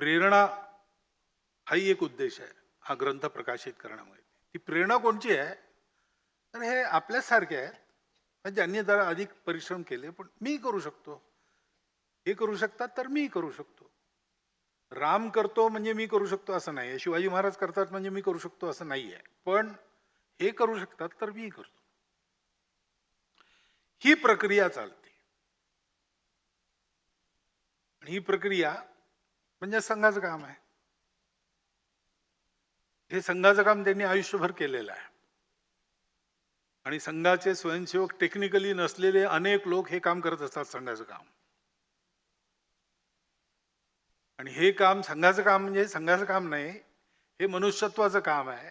प्रेरणा हाही एक उद्देश आहे हा ग्रंथ प्रकाशित करण्यामुळे. ती प्रेरणा कोणची आहे? तर हे आपल्यासारखे आहेत म्हणजे ज्यांनी जरा अधिक परिश्रम केले पण मी करू शकतो. हे करू शकतात तर मी करू शकतो. राम करतो म्हणजे मी करू शकतो असं नाही शिवाजी महाराज करतात म्हणजे मी करू शकतो असं नाही आहे पण हे करू शकतात तर मी करतो. ही प्रक्रिया चालते. आणि ही प्रक्रिया म्हणजे संघाचं काम आहे. हे संघाचं काम त्यांनी आयुष्यभर केलेलं आहे. आणि संघाचे स्वयंसेवक टेक्निकली नसलेले अनेक लोक हे काम करत असतात संघाचं काम. आणि हे काम संघाचं काम म्हणजे संघाचं काम नाही हे मनुष्यत्वाचं काम आहे.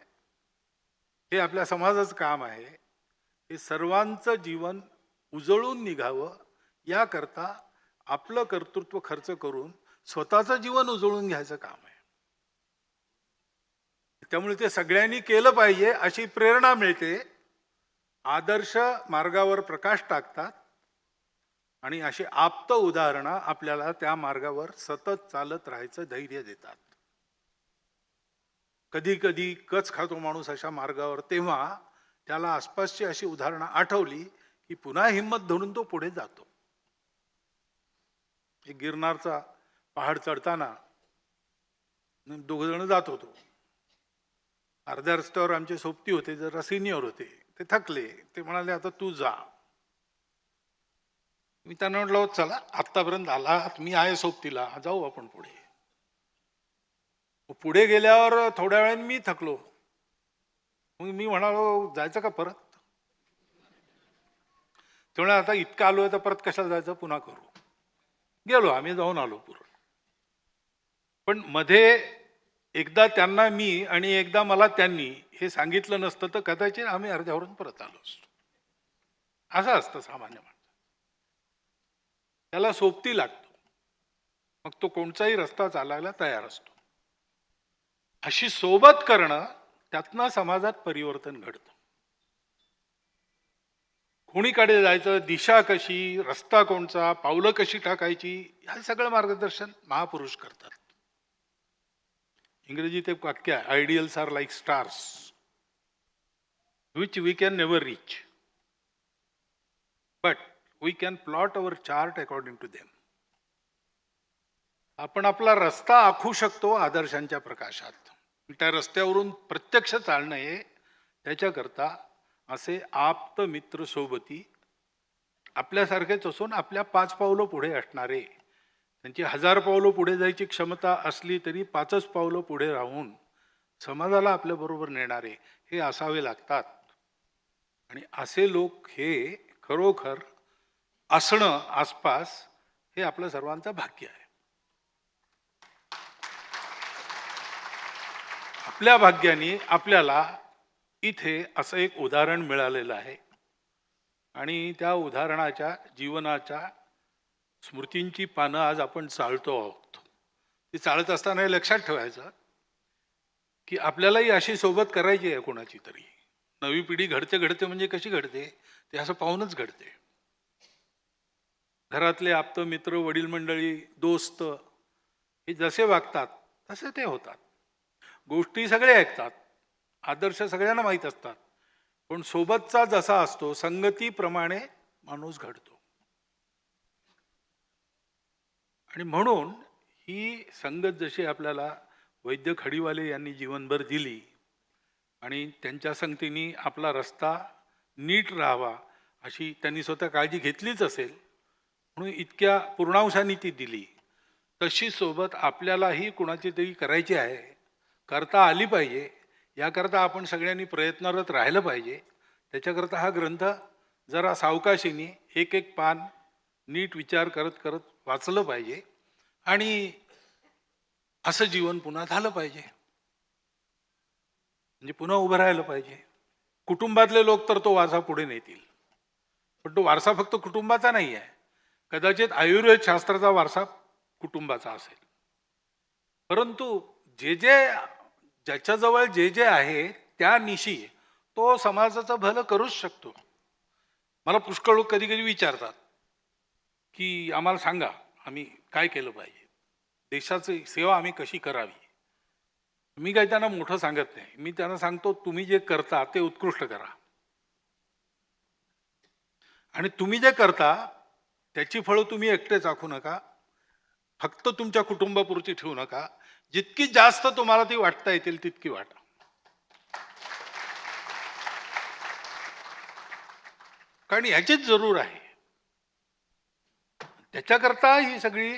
हे आपल्या समाजाचं काम आहे. हे सर्वांचं जीवन उजळून निघावं याकरता आपलं कर्तृत्व खर्च करून स्वतःचं जीवन उजळून घ्यायचं काम आहे. त्यामुळे ते सगळ्यांनी केलं पाहिजे अशी प्रेरणा मिळते. आदर्श मार्गावर प्रकाश टाकतात आणि अशी आप्त उदाहरणं आपल्याला त्या मार्गावर सतत चालत राहायचं धैर्य देतात. कधी कधी कच खातो माणूस अशा मार्गावर तेव्हा त्याला आसपासची अशी उदाहरणं आठवली की पुन्हा हिंमत धरून तो पुढे जातो. एक गिरनारचा पहाड चढताना दोघजण जात होतो. अर्ध्या रस्त्यावर आमचे सोबती होते जरा सिनियर होते ते थकले ते म्हणाले आता तू जा. मी त्यांना म्हटलं हो, चला आत्तापर्यंत आलात मी आहे सोबतीला जाऊ आपण पुढे. पुढे गेल्यावर थोड्या वेळाने मी थकलो. मग मी म्हणालो जायचं का परत? तेवढ्या आता इतकं आहे तर परत कशाला जायचं? पुन्हा करू. गेलो आम्ही जाऊन आलो पूर्ण पण मध्ये एकदा त्यांना मी आणि एकदा मला त्यांनी हे सांगितलं नसतं तर कदाचित आम्ही अर्ध्यावरून परत आलो असतो. असं असतं सामान्य माणसं त्याला सोबती लागतो. मग तो कोणताही रस्ता चालायला तयार असतो. अशी सोबत करणं त्यातनं समाजात परिवर्तन घडतं. कोणीकडे जायचं दिशा कशी रस्ता कोणचा पावलं कशी टाकायची हे सगळं मार्गदर्शन महापुरुष करतात. इंग्रजीत एक वाक्य आहे ideals are like stars which we can never reach but we can plot our chart according to them आपण आपला रस्ता आखू शकतो आदर्शांच्या प्रकाशात. त्या रस्त्यावरून प्रत्यक्ष चालणं हे त्याच्याकरता असे आप्त मित्र सोबती आपल्यासारखेच असून आपल्या पाच पावलं पुढे असणारे त्यांची हजार पावलं पुढे जायची क्षमता असली तरी पाचच पावलं पुढे राहून समाजाला आपल्याबरोबर नेणारे हे असावे लागतात. आणि असे लोक हे खरोखर असणं आसपास हे आपलं सर्वांचं भाग्य आहे. आपल्या भाग्याने आपल्याला इथे असं एक उदाहरण मिळालेलं आहे. आणि त्या उदाहरणाच्या जीवनाच्या स्मृतींची पानं आज आपण चालतो आहोत. ती चालत असताना हे लक्षात ठेवायचं की आपल्यालाही अशी सोबत करायची आहे कोणाची तरी. नवी पिढी घडते घडते म्हणजे कशी घडते? ते असं पाहूनच घडते. घरातले आप्त मित्र वडील मंडळी दोस्त हे जसे वागतात तसे ते होतात. गोष्टी सगळे ऐकतात. आदर्श सगळ्यांना माहीत असतात. पण सोबतचा जसा असतो संगतीप्रमाणे माणूस घडतो. आणि म्हणून ही संगत जशी आपल्याला वैद्य खडीवाले यांनी जीवनभर दिली आणि त्यांच्या संगतीने आपला रस्ता नीट राहावा अशी त्यांनी स्वतः काळजी घेतलीच असेल म्हणून इतक्या पूर्णांशाने ती दिली. तशी सोबत आपल्यालाही कुणाची तरी करायची आहे करता आली पाहिजे याकरता आपण सगळ्यांनी प्रयत्नरत राहिलं पाहिजे. त्याच्याकरता हा ग्रंथ जरा सावकाशीने एक एक पान नीट विचार करत करत वाचलं पाहिजे आणि असं जीवन पुन्हा झालं पाहिजे. म्हणजे पुन्हा उभं राहिलं पाहिजे. कुटुंबातले लोक तर तो वारसा पुढे नेतील. पण तो वारसा फक्त कुटुंबाचा नाही आहे. कदाचित आयुर्वेद शास्त्राचा वारसा कुटुंबाचा असेल. परंतु जे जे ज्याच्याजवळ जे जे आहे त्या निशी तो समाजाचं भलं करूच शकतो. मला पुष्कळ लोक कधी कधी विचारतात की आम्हाला सांगा आम्ही काय केलं पाहिजे? देशाची सेवा आम्ही कशी करावी? मी काही त्यांना मोठं सांगत नाही. मी त्यांना सांगतो तुम्ही जे करता ते उत्कृष्ट करा. आणि तुम्ही जे करता त्याची फळं तुम्ही एकटे चाखू नका. फक्त तुमच्या कुटुंबापुरती ठेवू नका. जितकी जास्त तुम्हाला ती वाटता येतील तितकी वाटा. कारण ह्याचीच जरूर आहे. त्याच्याकरता ही सगळी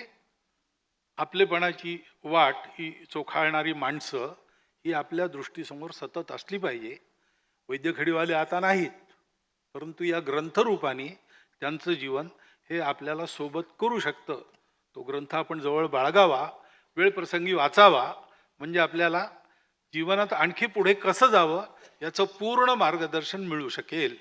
आपलेपणाची वाट ही चोखाळणारी माणसं ही आपल्या दृष्टीसमोर सतत असली पाहिजे. वैद्यखडीवाले आता नाहीत परंतु या ग्रंथरूपाने त्यांचं जीवन हे आपल्याला सोबत करू शकतं. तो ग्रंथ आपण जवळ बाळगावा वेळप्रसंगी वाचावा म्हणजे आपल्याला जीवनात आणखी पुढे कसं जावं याचं पूर्ण मार्गदर्शन मिळू शकेल.